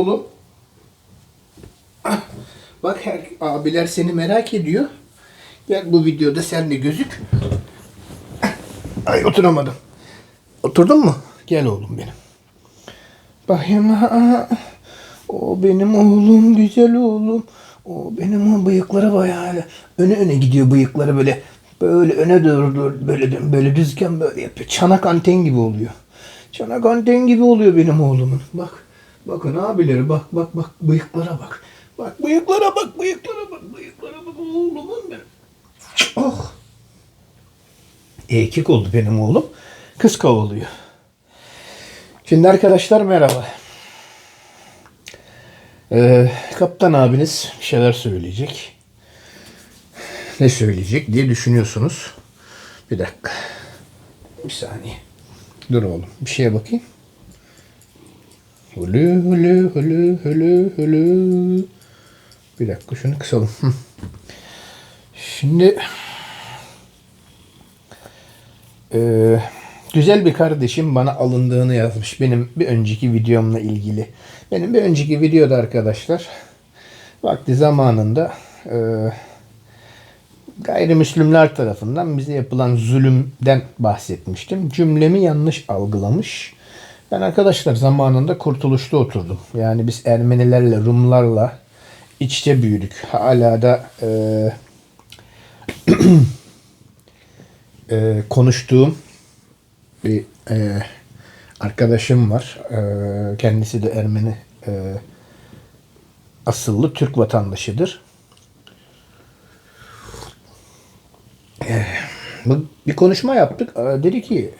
oğlum. Bak her abiler seni merak ediyor. Gel bu videoda sen de gözük. Ay oturamadım. Oturdun mu? Gel oğlum benim. Ah, O benim oğlum, güzel oğlum. O benim o bıyıkları bayağı öne öne gidiyor bıyıkları böyle böyle öne doğru böyle böyle düzken böyle yapıyor. Çanak anten gibi oluyor. Çanak anten gibi oluyor benim oğlumun. Bak. Bakın abileri bak bak bak bıyıklara bak. Bak bıyıklara bak bıyıklara bak bıyıklara bak oğlumun benim. Oh. Erkek oldu benim oğlum. Kız kovalıyor. Şimdi arkadaşlar merhaba. Ee, kaptan abiniz bir şeyler söyleyecek. Ne söyleyecek diye düşünüyorsunuz. Bir dakika. Bir saniye. Dur oğlum. Bir şeye bakayım. Hülü hülü hülü hülü hülü. Bir dakika şunu kısalım. Şimdi eee, güzel bir kardeşim bana alındığını yazmış benim bir önceki videomla ilgili. Benim bir önceki videoda arkadaşlar vakti zamanında eee gayrimüslimler tarafından bize yapılan zulümden bahsetmiştim. Cümlemi yanlış algılamış. Ben arkadaşlar zamanında kurtuluşta oturdum. Yani biz Ermenilerle, Rumlarla iç içe büyüdük. Hala da e, e, konuştuğum bir e, arkadaşım var. E, kendisi de Ermeni e, asıllı Türk vatandaşıdır. Bu- bir konuşma yaptık. Ee, Dedi ki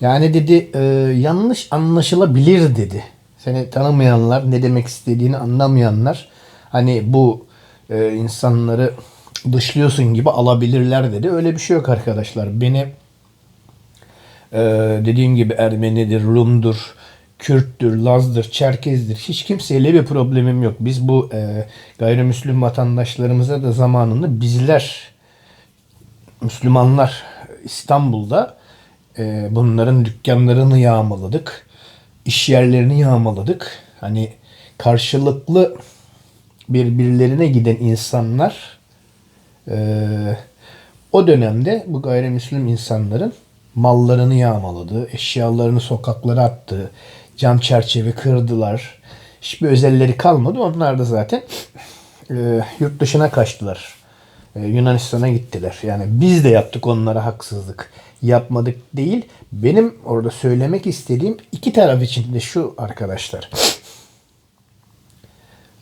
yani dedi e, yanlış anlaşılabilir dedi. Seni tanımayanlar ne demek istediğini anlamayanlar hani bu e, insanları dışlıyorsun gibi alabilirler dedi. Öyle bir şey yok arkadaşlar. Beni e, dediğim gibi Ermenidir, Rum'dur, Kürttür, Laz'dır, Çerkez'dir. Hiç kimseyle bir problemim yok. Biz bu e, gayrimüslim vatandaşlarımıza da zamanında bizler Müslümanlar İstanbul'da e, bunların dükkanlarını yağmaladık. iş yerlerini yağmaladık. Hani karşılıklı birbirlerine giden insanlar e, o dönemde bu gayrimüslim insanların mallarını yağmaladı, eşyalarını sokaklara attı, cam çerçeve kırdılar. Hiçbir özelleri kalmadı. Onlar da zaten e, yurt dışına kaçtılar. E, Yunanistan'a gittiler. Yani biz de yaptık onlara haksızlık. Yapmadık değil. Benim orada söylemek istediğim iki taraf için de şu arkadaşlar.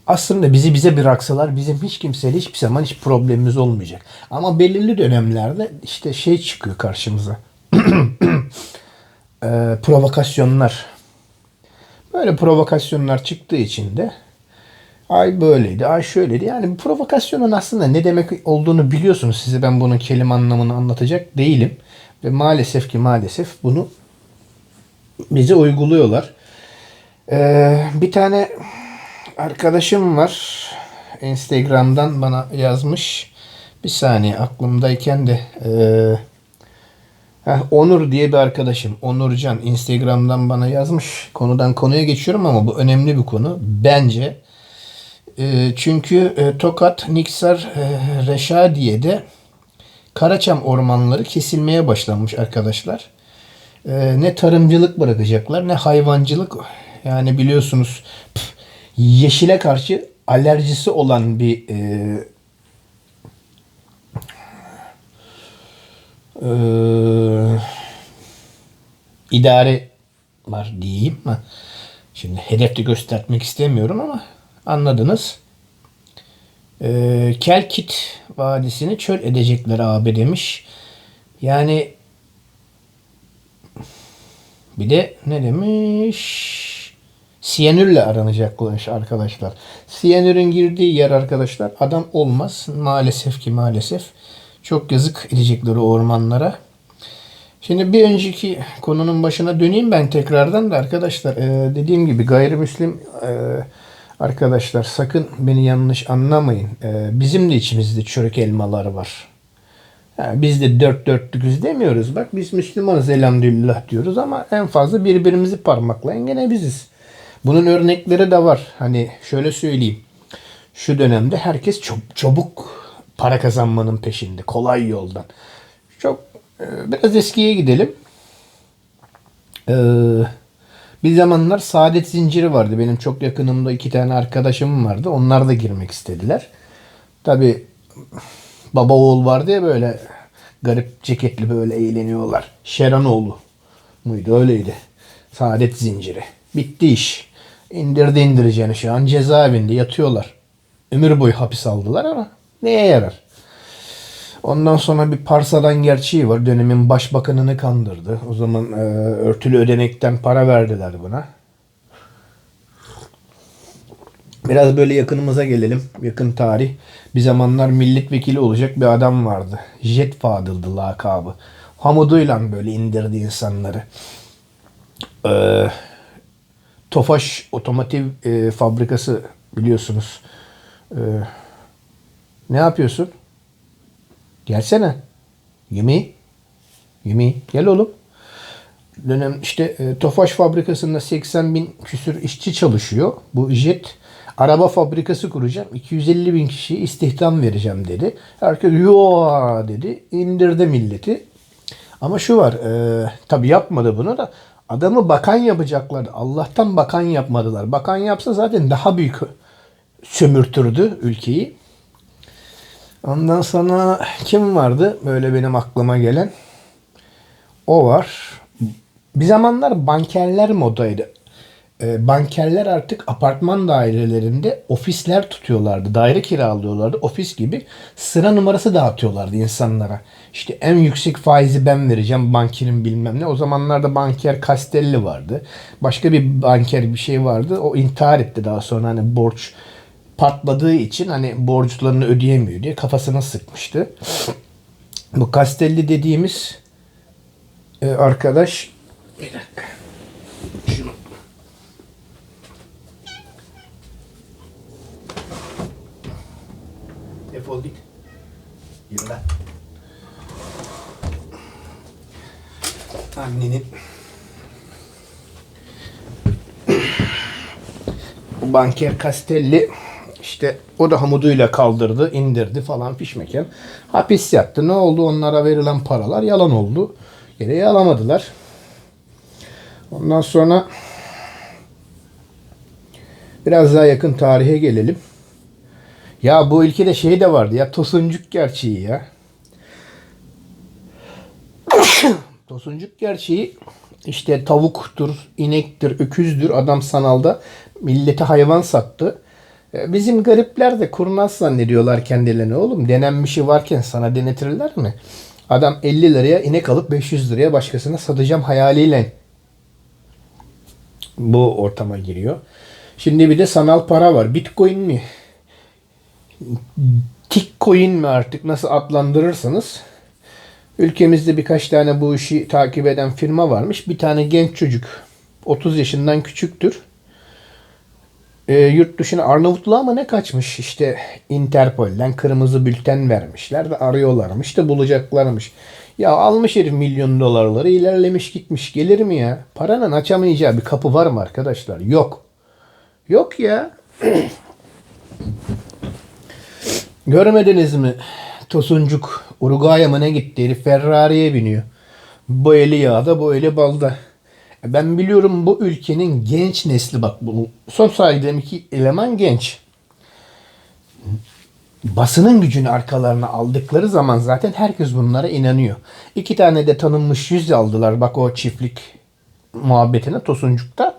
Aslında bizi bize bıraksalar bizim hiç kimseyle hiçbir zaman hiç problemimiz olmayacak. Ama belirli dönemlerde işte şey çıkıyor karşımıza. E, provokasyonlar. Böyle provokasyonlar çıktığı için de ay böyleydi, ay şöyleydi. Yani provokasyonun aslında ne demek olduğunu biliyorsunuz. Size ben bunun kelime anlamını anlatacak değilim. Ve maalesef ki maalesef bunu bize uyguluyorlar. Ee, bir tane arkadaşım var. Instagram'dan bana yazmış. Bir saniye aklımdayken de ee, heh, Onur diye bir arkadaşım. Onurcan Instagram'dan bana yazmış. Konudan konuya geçiyorum ama bu önemli bir konu. Bence e, çünkü e, Tokat, Niksar, e, Reşadiye'de Karaçam ormanları kesilmeye başlanmış arkadaşlar. E, ne tarımcılık bırakacaklar ne hayvancılık. Yani biliyorsunuz pf, yeşile karşı alerjisi olan bir e, e, idare var diyeyim. Şimdi hedefte göstermek istemiyorum ama anladınız. Ee, Kelkit Vadisi'ni çöl edecekler abi demiş. Yani bir de ne demiş? Siyanürle aranacakmış arkadaşlar. Siyanürün girdiği yer arkadaşlar adam olmaz. Maalesef ki maalesef. Çok yazık edecekler o ormanlara. Şimdi bir önceki konunun başına döneyim ben tekrardan da arkadaşlar e, dediğim gibi gayrimüslim e, arkadaşlar sakın beni yanlış anlamayın. E, bizim de içimizde çörek elmalar var. Ha, biz de dört dörtlüküz demiyoruz. Bak biz Müslümanız elhamdülillah diyoruz ama en fazla birbirimizi parmaklayan gene biziz. Bunun örnekleri de var. Hani şöyle söyleyeyim. Şu dönemde herkes çok çabuk para kazanmanın peşinde. Kolay yoldan. Çok e, biraz eskiye gidelim. Ee, bir zamanlar saadet zinciri vardı. Benim çok yakınımda iki tane arkadaşım vardı. Onlar da girmek istediler. Tabi baba oğul vardı ya böyle garip ceketli böyle eğleniyorlar. Şeranoğlu muydu öyleydi. Saadet zinciri. Bitti iş. İndirdi indireceğini şu an cezaevinde yatıyorlar. Ömür boyu hapis aldılar ama neye yarar? Ondan sonra bir Parsadan gerçeği var. Dönemin başbakanını kandırdı. O zaman e, örtülü ödenekten para verdiler buna. Biraz böyle yakınımıza gelelim. Yakın tarih. Bir zamanlar milletvekili olacak bir adam vardı. Jet Fadıl'dı lakabı. Hamuduyla böyle indirdi insanları. Ee, Tofaş Otomotiv e, Fabrikası biliyorsunuz. Ee, ne yapıyorsun? Gelsene. Yemi. Yemi. Gel oğlum. Dönem işte e, Tofaş fabrikasında 80 bin küsür işçi çalışıyor. Bu jet araba fabrikası kuracağım. 250 bin kişiye istihdam vereceğim dedi. Herkes yo dedi. İndirdi milleti. Ama şu var. E, tabii yapmadı bunu da. Adamı bakan yapacaklardı. Allah'tan bakan yapmadılar. Bakan yapsa zaten daha büyük sömürtürdü ülkeyi. Ondan sonra kim vardı böyle benim aklıma gelen? O var. Bir zamanlar bankerler modaydı. Ee, bankerler artık apartman dairelerinde ofisler tutuyorlardı. Daire kiralıyorlardı. Ofis gibi sıra numarası dağıtıyorlardı insanlara. İşte en yüksek faizi ben vereceğim bankerin bilmem ne. O zamanlarda banker Castelli vardı. Başka bir banker bir şey vardı. O intihar etti daha sonra hani borç patladığı için hani borçlarını ödeyemiyor diye kafasına sıkmıştı. Bu Castelli dediğimiz e, arkadaş bir dakika. Şunu Defol git. Yürü. Annenin bu banker Castelli işte o da hamuduyla kaldırdı, indirdi falan pişmeken. Hapis yattı. Ne oldu? Onlara verilen paralar yalan oldu. Geriye alamadılar. Ondan sonra biraz daha yakın tarihe gelelim. Ya bu ülkede şey de vardı ya Tosuncuk gerçeği ya. Tosuncuk gerçeği işte tavuktur, inektir, öküzdür adam sanalda millete hayvan sattı. E, Bizim garipler de kurnaz zannediyorlar kendilerini oğlum. Denenmişi varken sana denetirler mi? Adam 50 liraya inek alıp 500 liraya başkasına satacağım hayaliyle bu ortama giriyor. Şimdi bir de sanal para var. Bitcoin mi? Tikcoin mi artık nasıl adlandırırsanız. Ülkemizde birkaç tane bu işi takip eden firma varmış. Bir tane genç çocuk 30 yaşından küçüktür e, yurt dışına Arnavutluğa mı ne kaçmış işte Interpol'den kırmızı bülten vermişler de arıyorlarmış da bulacaklarmış. Ya almış herif milyon dolarları ilerlemiş gitmiş gelir mi ya? Paranın açamayacağı bir kapı var mı arkadaşlar? Yok. Yok ya. Görmediniz mi? Tosuncuk Uruguay'a mı ne gitti? Herif Ferrari'ye biniyor. Bu eli yağda bu eli balda. Ben biliyorum bu ülkenin genç nesli bak bu son saydığım iki eleman genç. Basının gücünü arkalarına aldıkları zaman zaten herkes bunlara inanıyor. İki tane de tanınmış yüz aldılar bak o çiftlik muhabbetine Tosuncuk'ta.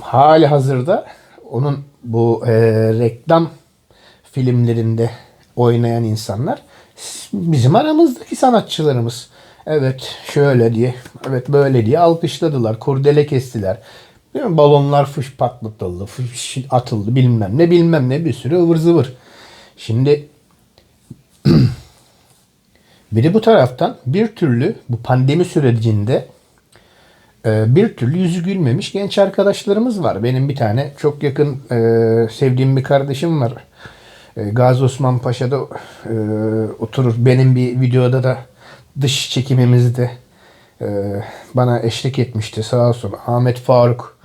Hali hazırda onun bu e, reklam filmlerinde oynayan insanlar bizim aramızdaki sanatçılarımız. Evet şöyle diye, evet böyle diye alkışladılar. Kurdele kestiler. Değil mi? Balonlar fış patlatıldı, fış atıldı bilmem ne bilmem ne bir sürü ıvır zıvır. Şimdi biri bu taraftan bir türlü bu pandemi sürecinde e, bir türlü yüzü gülmemiş genç arkadaşlarımız var. Benim bir tane çok yakın e, sevdiğim bir kardeşim var. E, Gazi Osman Paşa'da oturur. Benim bir videoda da dış çekimimizde e, bana eşlik etmişti sağ olsun Ahmet Faruk.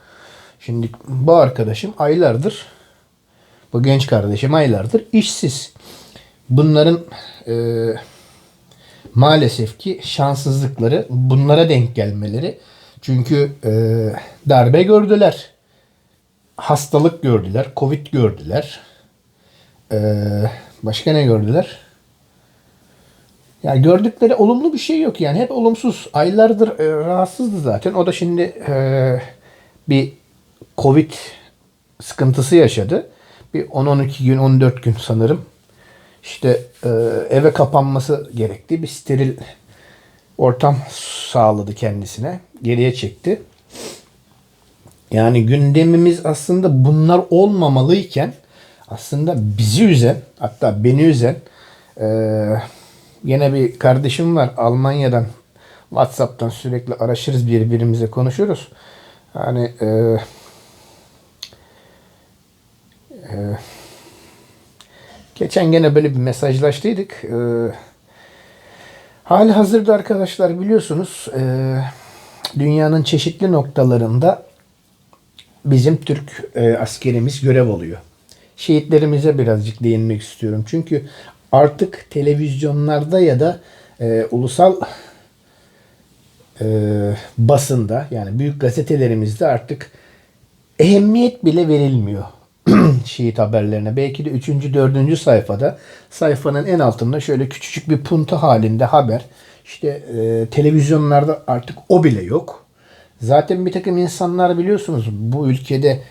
Şimdi bu arkadaşım aylardır, bu genç kardeşim aylardır işsiz. Bunların e, maalesef ki şanssızlıkları bunlara denk gelmeleri. Çünkü e, darbe gördüler. Hastalık gördüler. Covid gördüler. E, başka ne gördüler? Ya gördükleri olumlu bir şey yok yani. Hep olumsuz. Aylardır e, rahatsızdı zaten. O da şimdi e, bir Covid sıkıntısı yaşadı. Bir 10-12 gün, 14 gün sanırım. İşte e, eve kapanması gerekti. Bir steril ortam sağladı kendisine. Geriye çekti. Yani gündemimiz aslında bunlar olmamalıyken aslında bizi üzen hatta beni üzen e, yine bir kardeşim var Almanya'dan Whatsapp'tan sürekli araşırız birbirimize konuşuruz. Hani e, e, geçen gene böyle bir mesajlaştıydık. E, hali hazırda arkadaşlar biliyorsunuz e, dünyanın çeşitli noktalarında bizim Türk e, askerimiz görev alıyor. Şehitlerimize birazcık değinmek istiyorum. Çünkü artık televizyonlarda ya da e, ulusal e, basında yani büyük gazetelerimizde artık ehemmiyet bile verilmiyor şehit haberlerine. Belki de 3. 4. sayfada sayfanın en altında şöyle küçücük bir punta halinde haber. İşte e, televizyonlarda artık o bile yok. Zaten bir takım insanlar biliyorsunuz bu ülkede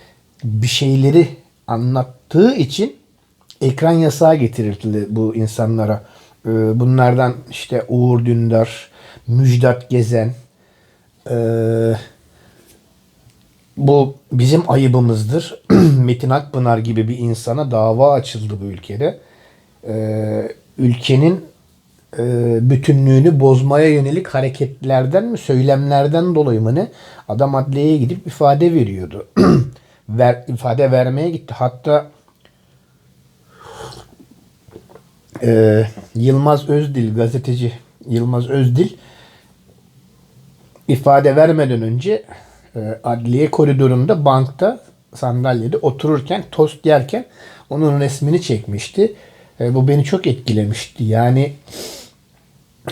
bir şeyleri anlattığı için ekran yasağı getirildi bu insanlara. Ee, Bunlardan işte Uğur Dündar, Müjdat Gezen, ee, bu bizim ayıbımızdır. Metin Akpınar gibi bir insana dava açıldı bu ülkede. Ee, ülkenin bütünlüğünü bozmaya yönelik hareketlerden mi, söylemlerden dolayı mı ne? Adam adliyeye gidip ifade veriyordu. Ver, ifade vermeye gitti. Hatta e, Yılmaz Özdil gazeteci Yılmaz Özdil ifade vermeden önce e, adliye koridorunda bankta sandalyede otururken tost yerken onun resmini çekmişti. E, bu beni çok etkilemişti. Yani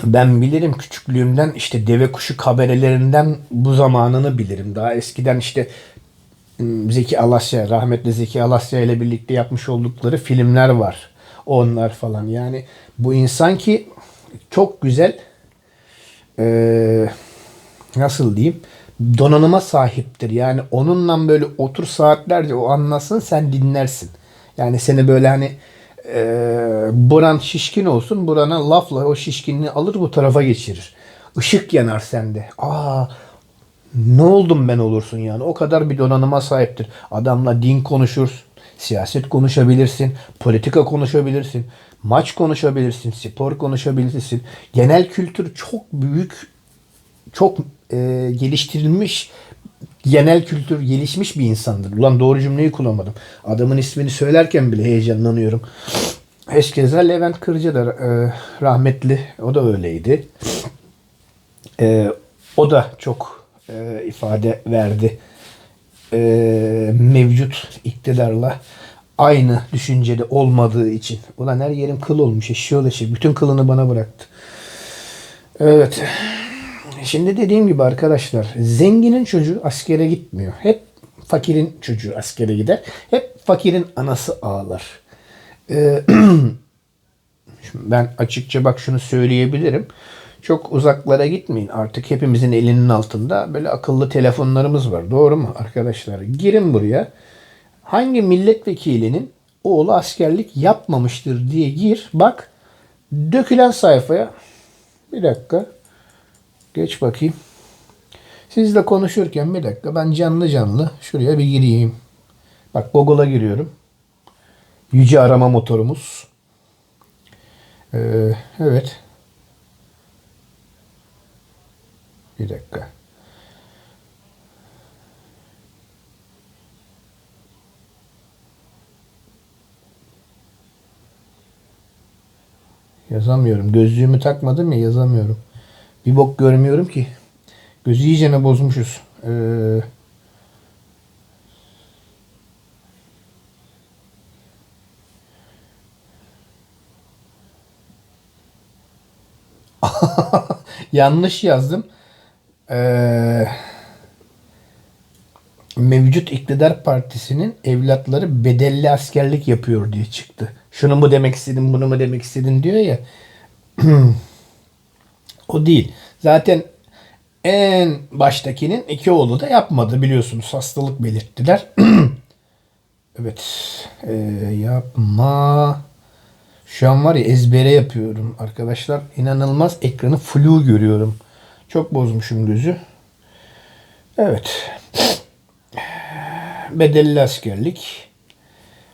ben bilirim küçüklüğümden işte deve kuşu kabarelerinden bu zamanını bilirim. Daha eskiden işte ım, Zeki Alasya, rahmetli Zeki Alasya ile birlikte yapmış oldukları filmler var. Onlar falan. Yani bu insan ki çok güzel eee nasıl diyeyim donanıma sahiptir. Yani onunla böyle otur saatlerce o anlasın sen dinlersin. Yani seni böyle hani e, buran şişkin olsun burana lafla o şişkinliği alır bu tarafa geçirir. Işık yanar sende. Aa ne oldum ben olursun yani. O kadar bir donanıma sahiptir. Adamla din konuşur, siyaset konuşabilirsin, politika konuşabilirsin, maç konuşabilirsin, spor konuşabilirsin. Genel kültür çok büyük çok e, geliştirilmiş genel kültür gelişmiş bir insandır. Ulan doğru cümleyi kullanmadım. Adamın ismini söylerken bile heyecanlanıyorum. Eşkeza Levent Kırcı da e, rahmetli. O da öyleydi. E, o da çok e, ifade verdi. E, mevcut iktidarla aynı düşüncede olmadığı için. Ulan her yerim kıl olmuş. Eşiyor eşi. Bütün kılını bana bıraktı. Evet. Şimdi dediğim gibi arkadaşlar zenginin çocuğu askere gitmiyor. Hep fakirin çocuğu askere gider. Hep fakirin anası ağlar. Ee, ben açıkça bak şunu söyleyebilirim. Çok uzaklara gitmeyin. Artık hepimizin elinin altında böyle akıllı telefonlarımız var. Doğru mu arkadaşlar? Girin buraya. Hangi milletvekilinin oğlu askerlik yapmamıştır diye gir. Bak dökülen sayfaya bir dakika. Geç bakayım. Sizle konuşurken bir dakika ben canlı canlı şuraya bir gireyim. Bak Google'a giriyorum. Yüce arama motorumuz. Ee, evet. Bir dakika. Yazamıyorum. Gözlüğümü takmadım ya yazamıyorum. Bir bok görmüyorum ki. Gözü iyicene bozmuşuz. Ee, Yanlış yazdım. Ee, mevcut iktidar partisinin evlatları bedelli askerlik yapıyor diye çıktı. Şunu mu demek istedin, bunu mu demek istedin diyor ya. o değil. Zaten en baştakinin iki oğlu da yapmadı biliyorsunuz. Hastalık belirttiler. evet. Ee, yapma. Şu an var ya ezbere yapıyorum arkadaşlar. İnanılmaz ekranı flu görüyorum. Çok bozmuşum gözü. Evet. Bedelli askerlik.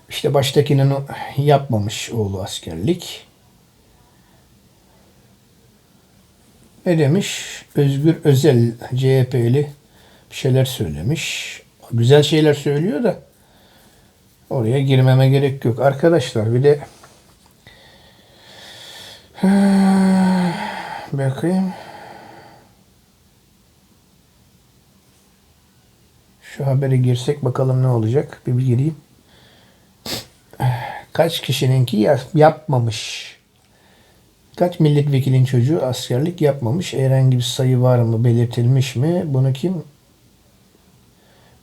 İşte baştakinin yapmamış oğlu askerlik. Ne demiş? Özgür Özel CHP'li bir şeyler söylemiş. Güzel şeyler söylüyor da oraya girmeme gerek yok. Arkadaşlar bir de bakayım. Şu habere girsek bakalım ne olacak. Bir, bir gireyim. Kaç kişininki ya- yapmamış. Kaç milletvekilin çocuğu askerlik yapmamış? Herhangi bir sayı var mı? Belirtilmiş mi? Bunu kim?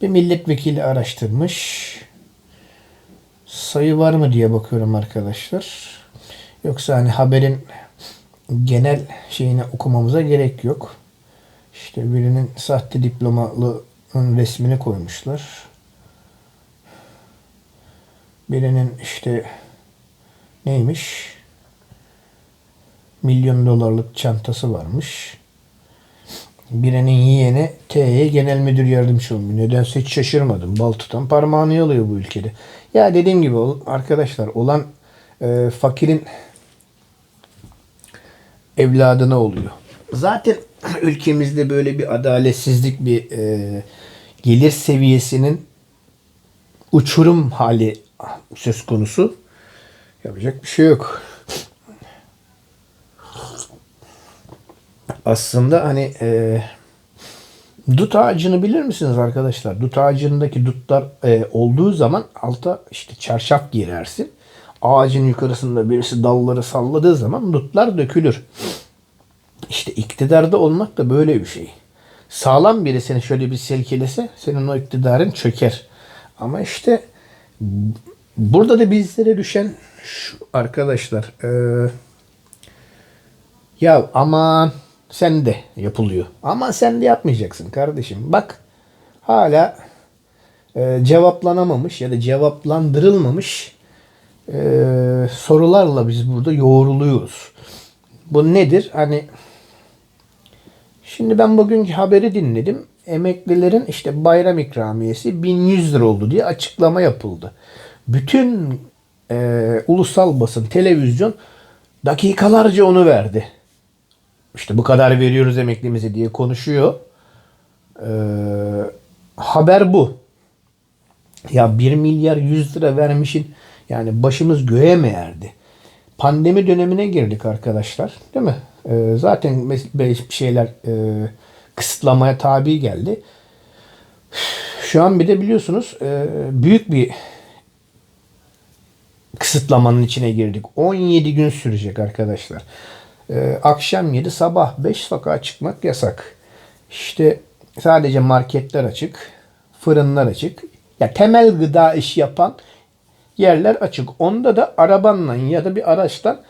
Bir milletvekili araştırmış. Sayı var mı diye bakıyorum arkadaşlar. Yoksa hani haberin genel şeyini okumamıza gerek yok. İşte birinin sahte diplomalının resmini koymuşlar. Birinin işte neymiş? Milyon dolarlık çantası varmış. Birinin yeğeni TY Genel Müdür Yardımcısı olmuş. Nedense hiç şaşırmadım. Bal tutan parmağını yalıyor bu ülkede. Ya dediğim gibi arkadaşlar olan e, fakirin evladına oluyor. Zaten ülkemizde böyle bir adaletsizlik bir e, gelir seviyesinin uçurum hali söz konusu. Yapacak bir şey yok. Aslında hani e, dut ağacını bilir misiniz arkadaşlar? Dut ağacındaki dutlar e, olduğu zaman alta işte çarşaf girersin. Ağacın yukarısında birisi dalları salladığı zaman dutlar dökülür. İşte iktidarda olmak da böyle bir şey. Sağlam biri seni şöyle bir silkelese senin o iktidarın çöker. Ama işte burada da bizlere düşen şu arkadaşlar eee ya aman sen de yapılıyor. Ama sen de yapmayacaksın kardeşim. Bak hala e, cevaplanamamış ya da cevaplandırılmamış e, sorularla biz burada yoğruluyoruz. Bu nedir? Hani şimdi ben bugünkü haberi dinledim. Emeklilerin işte bayram ikramiyesi 1100 lira oldu diye açıklama yapıldı. Bütün e, ulusal basın, televizyon dakikalarca onu verdi işte bu kadar veriyoruz emeklimize diye konuşuyor. Ee, haber bu. Ya 1 milyar 100 lira vermişin yani başımız göğe mi erdi? Pandemi dönemine girdik arkadaşlar. Değil mi? Ee, zaten bir şeyler e, kısıtlamaya tabi geldi. Şu an bir de biliyorsunuz e, büyük bir kısıtlamanın içine girdik. 17 gün sürecek arkadaşlar. Ee, akşam 7 sabah 5 sokağa çıkmak yasak. İşte sadece marketler açık, fırınlar açık. Ya temel gıda işi yapan yerler açık. Onda da arabanla ya da bir araçtan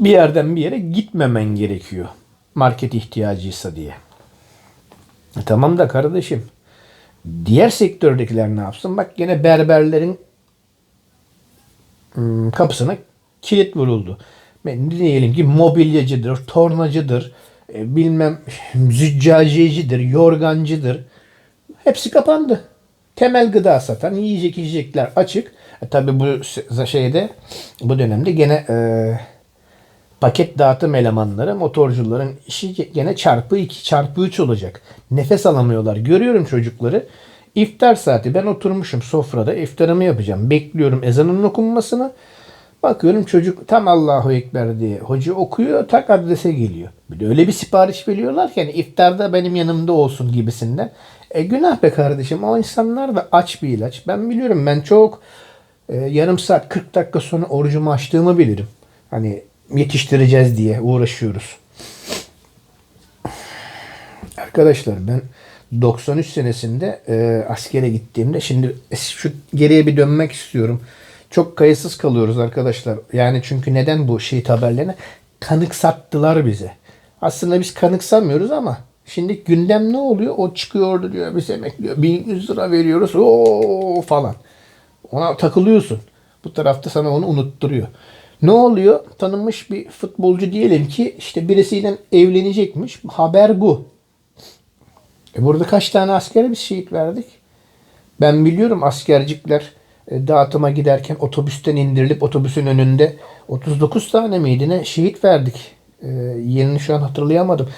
bir yerden bir yere gitmemen gerekiyor. Market ihtiyacıysa diye. E tamam da kardeşim. Diğer sektördekiler ne yapsın? Bak gene berberlerin hmm, kapısına kilit vuruldu. Ben diyelim ki mobilyacıdır, tornacıdır, e, bilmem züccaciyecidir, yorgancıdır. Hepsi kapandı. Temel gıda satan yiyecek yiyecekler açık. E, tabii bu şeyde bu dönemde gene e, paket dağıtım elemanları, motorcuların işi gene çarpı 2, çarpı 3 olacak. Nefes alamıyorlar. Görüyorum çocukları. İftar saati ben oturmuşum sofrada iftarımı yapacağım. Bekliyorum ezanın okunmasını. Bakıyorum çocuk tam Allahu Ekber diye hoca okuyor tak adrese geliyor. Bir de öyle bir sipariş veriyorlar ki hani iftarda benim yanımda olsun gibisinden. E günah be kardeşim o insanlar da aç bir ilaç. Ben biliyorum ben çok e, yarım saat 40 dakika sonra orucumu açtığımı bilirim. Hani yetiştireceğiz diye uğraşıyoruz. Arkadaşlar ben 93 senesinde e, askere gittiğimde şimdi şu geriye bir dönmek istiyorum. Çok kayıtsız kalıyoruz arkadaşlar. Yani çünkü neden bu şehit haberlerine? Kanıksattılar bize. Aslında biz kanıksamıyoruz ama şimdi gündem ne oluyor? O çıkıyordu diyor biz emekliyor. 1100 lira veriyoruz. o falan. Ona takılıyorsun. Bu tarafta sana onu unutturuyor. Ne oluyor? Tanınmış bir futbolcu diyelim ki işte birisiyle evlenecekmiş. Haber bu. E burada kaç tane askere biz şehit verdik? Ben biliyorum askercikler e, dağıtıma giderken otobüsten indirilip otobüsün önünde 39 tane miydi ne şehit verdik. E, yerini şu an hatırlayamadım.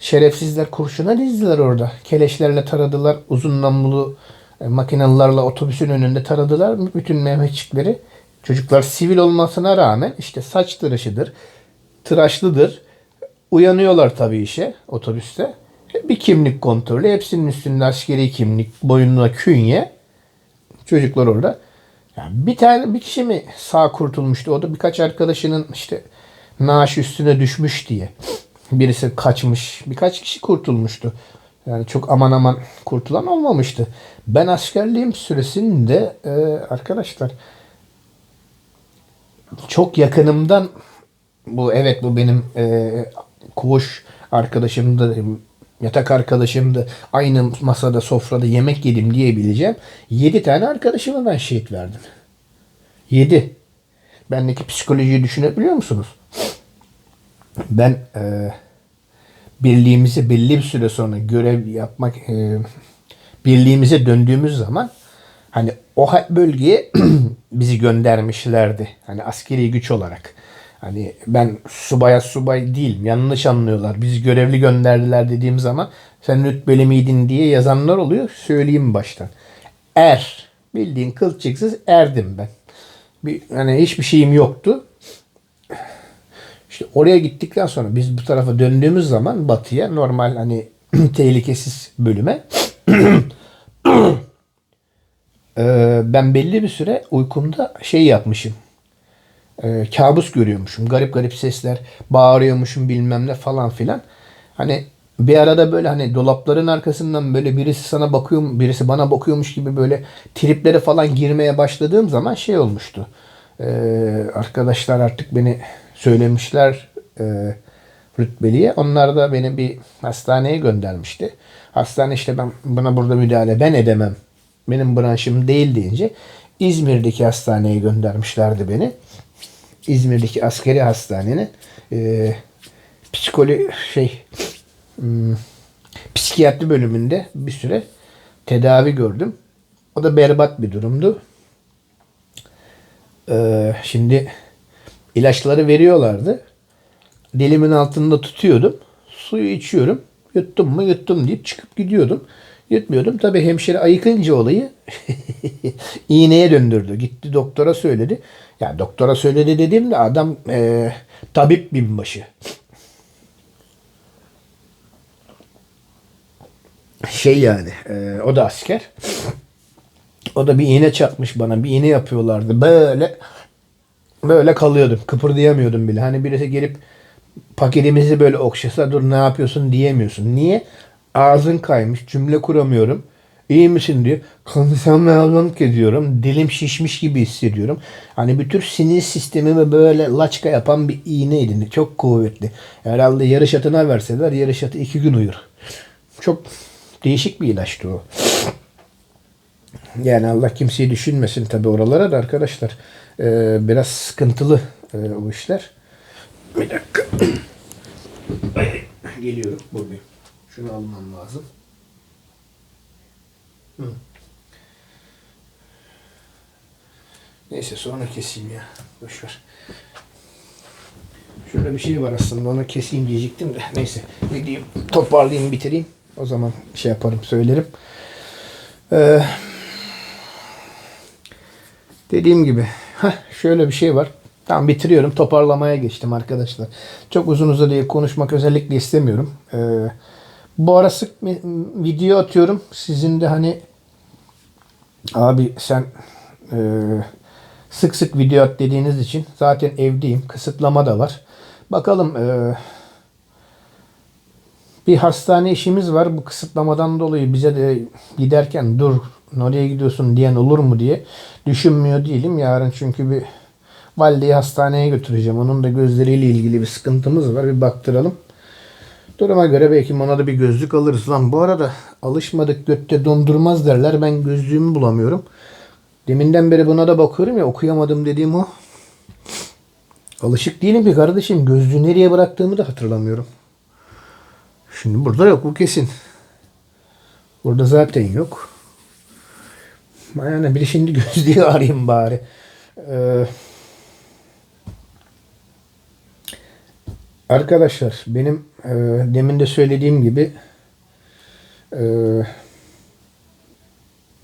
Şerefsizler kurşuna dizdiler orada. Keleşlerle taradılar. Uzun namlulu e, makinalılarla otobüsün önünde taradılar bütün Mehmetçikleri. Çocuklar sivil olmasına rağmen işte saç tıraşıdır, tıraşlıdır. Uyanıyorlar tabii işe otobüste. Bir kimlik kontrolü. Hepsinin üstünde askeri kimlik, boynuna künye. Çocuklar orada. Yani bir tane bir kişi mi sağ kurtulmuştu? O da birkaç arkadaşının işte naaş üstüne düşmüş diye. Birisi kaçmış. Birkaç kişi kurtulmuştu. Yani çok aman aman kurtulan olmamıştı. Ben askerliğim süresinde e, arkadaşlar çok yakınımdan bu evet bu benim e, koğuş arkadaşımdı, yatak arkadaşımdı. Aynı masada sofrada yemek yedim diyebileceğim. 7 tane arkadaşıma ben şehit verdim. 7. Bendeki psikolojiyi düşünebiliyor musunuz? Ben e, birliğimizi belli bir süre sonra görev yapmak e, birliğimize döndüğümüz zaman hani o bölgeye bizi göndermişlerdi. Hani askeri güç olarak. Hani ben subaya subay değilim. Yanlış anlıyorlar. Bizi görevli gönderdiler dediğim zaman sen rütbeli miydin diye yazanlar oluyor. Söyleyeyim baştan. Er. Bildiğin kılçıksız erdim ben. Bir, hani hiçbir şeyim yoktu. İşte oraya gittikten sonra biz bu tarafa döndüğümüz zaman batıya normal hani tehlikesiz bölüme ee, ben belli bir süre uykumda şey yapmışım. Ee, kabus görüyormuşum. Garip garip sesler, bağırıyormuşum bilmem ne falan filan. Hani bir arada böyle hani dolapların arkasından böyle birisi sana bakıyor, birisi bana bakıyormuş gibi böyle triplere falan girmeye başladığım zaman şey olmuştu. Ee, arkadaşlar artık beni söylemişler e, rütbeliye. Onlar da beni bir hastaneye göndermişti. Hastane işte ben buna burada müdahale ben edemem benim branşım değil deyince İzmir'deki hastaneye göndermişlerdi beni. İzmir'deki askeri hastanenin e, psikolo şey hmm, psikiyatri bölümünde bir süre tedavi gördüm. O da berbat bir durumdu. Ee, şimdi ilaçları veriyorlardı. Dilimin altında tutuyordum. Suyu içiyorum. Yuttum mu yuttum deyip çıkıp gidiyordum. Yutmuyordum. Tabii hemşire ayıkınca olayı iğneye döndürdü. Gitti doktora söyledi. Ya doktora söyledi dediğimde adam e, tabip binbaşı. Şey yani e, o da asker. O da bir iğne çakmış bana. Bir iğne yapıyorlardı. Böyle böyle kalıyordum. Kıpırdayamıyordum bile. Hani birisi gelip paketimizi böyle okşasa dur ne yapıyorsun diyemiyorsun. Niye? Ağzın kaymış, cümle kuramıyorum. İyi misin diyor. Konuşamayanlık ediyorum. Dilim şişmiş gibi hissediyorum. Hani bütün sinir sistemimi böyle laçka yapan bir iğneydi. Çok kuvvetli. Herhalde yarış atına verseler yarış atı iki gün uyur. Çok değişik bir ilaçtı o. Yani Allah kimseyi düşünmesin tabi oralara da arkadaşlar. Ee, biraz sıkıntılı e, o işler. Bir dakika. Geliyorum buradayım. Şunu almam lazım. Hı. Neyse sonra keseyim ya. Boşver. Şurada bir şey var aslında onu keseyim diyecektim de. Neyse gideyim toparlayayım bitireyim. O zaman şey yaparım söylerim. Ee, dediğim gibi heh, şöyle bir şey var. Tamam bitiriyorum. Toparlamaya geçtim arkadaşlar. Çok uzun uzadıya konuşmak özellikle istemiyorum. Ee, bu ara sık video atıyorum. Sizin de hani abi sen e, sık sık video at dediğiniz için zaten evdeyim. Kısıtlama da var. Bakalım eee, bir hastane işimiz var. Bu kısıtlamadan dolayı bize de giderken dur nereye gidiyorsun diyen olur mu diye düşünmüyor değilim. Yarın çünkü bir valideyi hastaneye götüreceğim. Onun da gözleriyle ilgili bir sıkıntımız var. Bir baktıralım. Duruma göre belki ona da bir gözlük alırız. Lan bu arada alışmadık götte dondurmaz derler. Ben gözlüğümü bulamıyorum. Deminden beri buna da bakıyorum ya okuyamadım dediğim o. Alışık değilim ki kardeşim. Gözlüğü nereye bıraktığımı da hatırlamıyorum. Şimdi burada yok bu kesin. Burada zaten yok. Yani bir şimdi gözlüğü arayayım bari. Ee, arkadaşlar benim e, demin de söylediğim gibi e,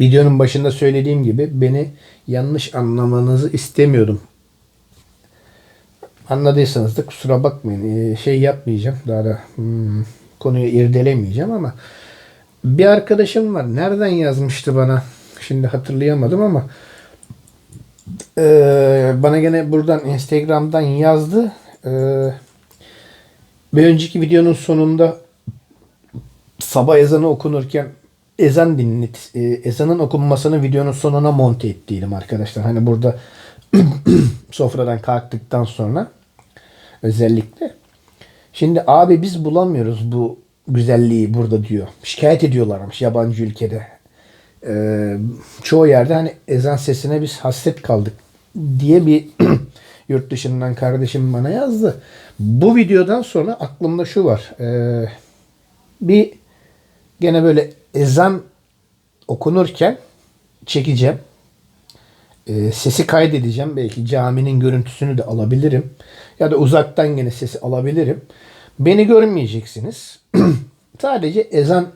videonun başında söylediğim gibi beni yanlış anlamanızı istemiyordum. Anladıysanız da kusura bakmayın. Ee, şey yapmayacağım. Daha da hmm, konuyu irdelemeyeceğim ama bir arkadaşım var. Nereden yazmıştı bana? Şimdi hatırlayamadım ama ee, bana gene buradan Instagram'dan yazdı. Ee, bir önceki videonun sonunda sabah ezanı okunurken ezan dinlet e, ezanın okunmasını videonun sonuna monte ettiydim arkadaşlar. Hani burada sofradan kalktıktan sonra özellikle. Şimdi abi biz bulamıyoruz bu güzelliği burada diyor. Şikayet ediyorlarmış yabancı ülkede. Ee, çoğu yerde hani ezan sesine biz hasret kaldık diye bir yurt dışından kardeşim bana yazdı. Bu videodan sonra aklımda şu var. Ee, bir gene böyle ezan okunurken çekeceğim. Ee, sesi kaydedeceğim. Belki caminin görüntüsünü de alabilirim. Ya da uzaktan gene sesi alabilirim. Beni görmeyeceksiniz. Sadece ezan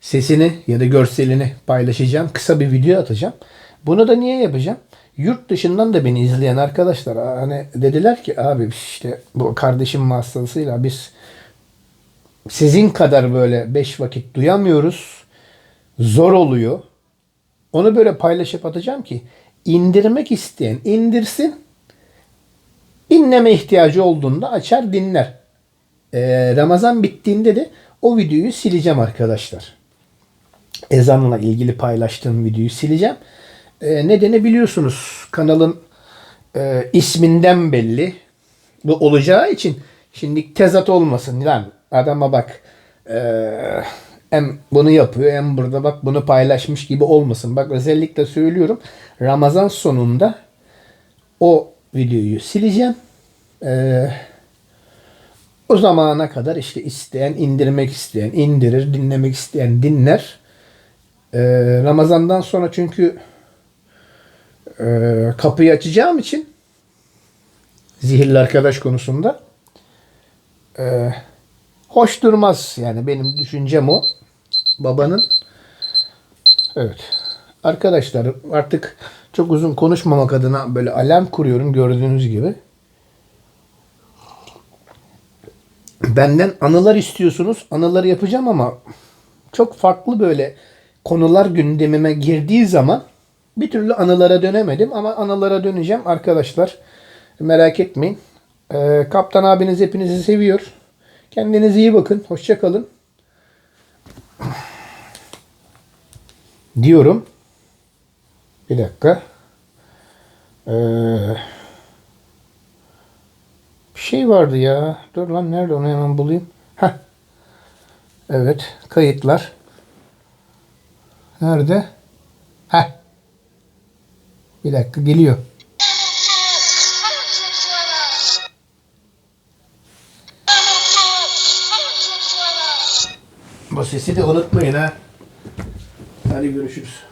sesini ya da görselini paylaşacağım. Kısa bir video atacağım. Bunu da niye yapacağım? Yurt dışından da beni izleyen arkadaşlar hani dediler ki abi işte bu kardeşim vasıtasıyla biz sizin kadar böyle beş vakit duyamıyoruz. Zor oluyor. Onu böyle paylaşıp atacağım ki indirmek isteyen indirsin. Dinleme ihtiyacı olduğunda açar dinler. Ee, Ramazan bittiğinde de o videoyu sileceğim arkadaşlar. Ezanla ilgili paylaştığım videoyu sileceğim. Ee, nedeni biliyorsunuz kanalın e, isminden belli. Bu olacağı için şimdi tezat olmasın lan adama bak e, hem bunu yapıyor hem burada bak bunu paylaşmış gibi olmasın. Bak özellikle söylüyorum Ramazan sonunda o videoyu sileceğim. Eee o zamana kadar işte isteyen indirmek isteyen indirir, dinlemek isteyen dinler. Ee, Ramazan'dan sonra çünkü e, kapıyı açacağım için zihirli arkadaş konusunda e, hoş durmaz. Yani benim düşüncem o. Babanın evet. Arkadaşlar artık çok uzun konuşmamak adına böyle alarm kuruyorum gördüğünüz gibi. benden anılar istiyorsunuz. Anıları yapacağım ama çok farklı böyle konular gündemime girdiği zaman bir türlü anılara dönemedim ama anılara döneceğim arkadaşlar. Merak etmeyin. Ee, Kaptan abiniz hepinizi seviyor. Kendinize iyi bakın. Hoşça kalın. Diyorum. Bir dakika. Eee bir şey vardı ya. Dur lan nerede onu hemen bulayım. Heh. Evet. Kayıtlar. Nerede? Bir dakika geliyor. Bu sesi de unutmayın ha. Hadi görüşürüz.